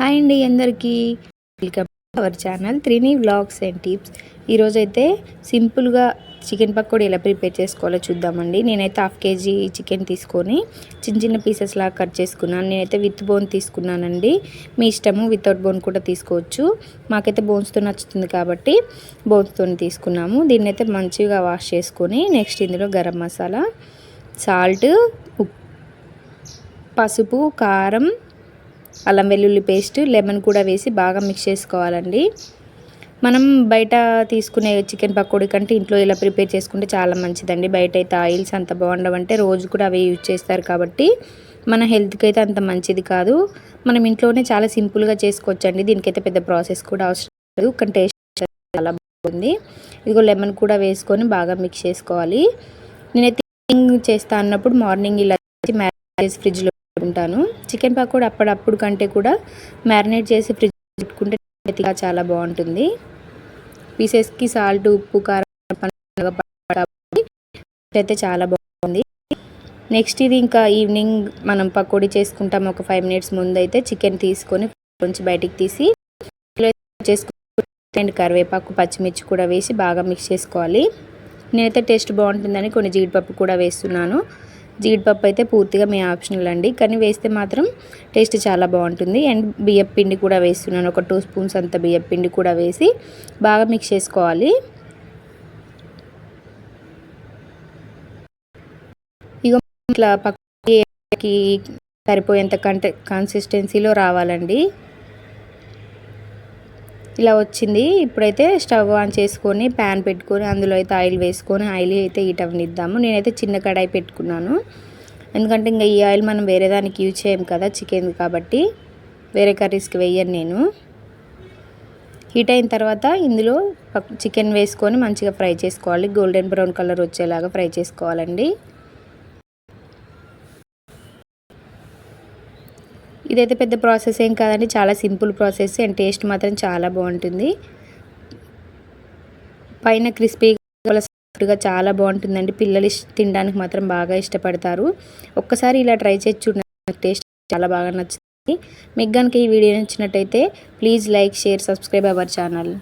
Hi అండి అందరికీ. Welcome our channel Trini vlogs and tips ఈరోజైతే సింపుల్గా చికెన్ పకోడీ ఎలా ప్రిపేర్ చేసుకోవాలో చూద్దామండి. నేనైతే హాఫ్ కేజీ చికెన్ తీసుకొని చిన్న చిన్న పీసెస్ లాగా కట్ చేసుకున్నాను. నేనైతే విత్ బోన్ తీసుకున్నానండి. మీ ఇష్టము వితౌట్ బోన్ కూడా తీసుకోవచ్చు. మాకైతే బోన్స్తో నచ్చుతుంది కాబట్టి బోన్స్తో తీసుకున్నాము. దీన్ని అయితే మంచిగా వాష్ చేసుకొని నెక్స్ట్ ఇందులో గరం మసాలా సాల్ట్ పసుపు కారం అల్లం వెల్లుల్లి పేస్ట్ లెమన్ కూడా వేసి బాగా మిక్స్ చేసుకోవాలండి. మనం బయట తీసుకునే చికెన్ పకోడీ కంటే ఇంట్లో ఇలా ప్రిపేర్ చేసుకుంటే చాలా మంచిదండి. బయట అయితే ఆయిల్స్ అంత బాగుండవంటే రోజు కూడా అవే యూజ్ చేస్తారు కాబట్టి మన హెల్త్కి అయితే అంత మంచిది కాదు. మనం ఇంట్లోనే చాలా సింపుల్గా చేసుకోవచ్చండి. దీనికైతే పెద్ద ప్రాసెస్ కూడా అవసరం లేదు. కానీ టేస్ట్ చాలా బాగుంది. ఇదిగో లెమన్ కూడా వేసుకొని బాగా మిక్స్ చేసుకోవాలి. నేనైతే చేస్తా అన్నప్పుడు మార్నింగ్ ఇలా మ్యారేజ్ ఫ్రిడ్జ్లో ఉంటాను చికెన్ పకోడీ అప్పుడప్పుడు కంటే కూడా మ్యారినేట్ చేసి ఫ్రిడ్జ్ పెట్టుకుంటే చాలా బాగుంటుంది. పీసెస్కి సాల్ట్ ఉప్పు కారం అయితే చాలా బాగుంది. నెక్స్ట్ ఇది ఇంకా ఈవినింగ్ మనం పకోడీ చేసుకుంటాం. ఒక ఫైవ్ మినిట్స్ ముందు అయితే చికెన్ తీసుకొని కొంచెం బయటికి తీసి చేసుకుని కరివేపాకు పచ్చిమిర్చి కూడా వేసి బాగా మిక్స్ చేసుకోవాలి. నేనైతే టేస్ట్ బాగుంటుందని కొన్ని జీడిపప్పు కూడా వేస్తున్నాను. జీడిపప్పు అయితే పూర్తిగా మీ ఆప్షనల్ అండి. కానీ వేస్తే మాత్రం టేస్ట్ చాలా బాగుంటుంది. అండ్ బియ్యం పిండి కూడా వేస్తున్నాను. ఒక టూ స్పూన్స్ అంత బియ్యం పిండి కూడా వేసి బాగా మిక్స్ చేసుకోవాలి. ఇక ఇట్లా పక్కకి సరిపోయేంత కంటే కన్సిస్టెన్సీలో రావాలండి. ఇలా వచ్చింది. ఇప్పుడైతే స్టవ్ ఆన్ చేసుకొని ప్యాన్ పెట్టుకొని అందులో అయితే ఆయిల్ వేసుకొని ఆయిల్ అయితే హీట్ అవనిద్దాము నేనైతే చిన్న కడాయి పెట్టుకున్నాను. ఎందుకంటే ఇంకా ఈ ఆయిల్ మనం వేరే దానికి యూజ్ చేయం కదా చికెన్ కాబట్టి. వేరే కర్రీస్కి వేయను నేను. హీట్ అయిన తర్వాత ఇందులో చికెన్ వేసుకొని మంచిగా ఫ్రై చేసుకోవాలి. గోల్డెన్ బ్రౌన్ కలర్ వచ్చేలాగా ఫ్రై చేసుకోవాలండి. ఇదైతే పెద్ద ప్రాసెస్ ఏం కాదండి చాలా సింపుల్ ప్రాసెస్ అండ్ టేస్ట్ మాత్రం చాలా బాగుంటుంది. పైన క్రిస్పీగా చాలా బాగుంటుందండి. పిల్లలు తినడానికి మాత్రం బాగా ఇష్టపడతారు. ఒక్కసారి ఇలా ట్రై చేసి చూడండి టేస్ట్ చాలా బాగా నచ్చుతుంది మీకు కనుక ఈ వీడియో నచ్చినట్టయితే please like share subscribe our channel.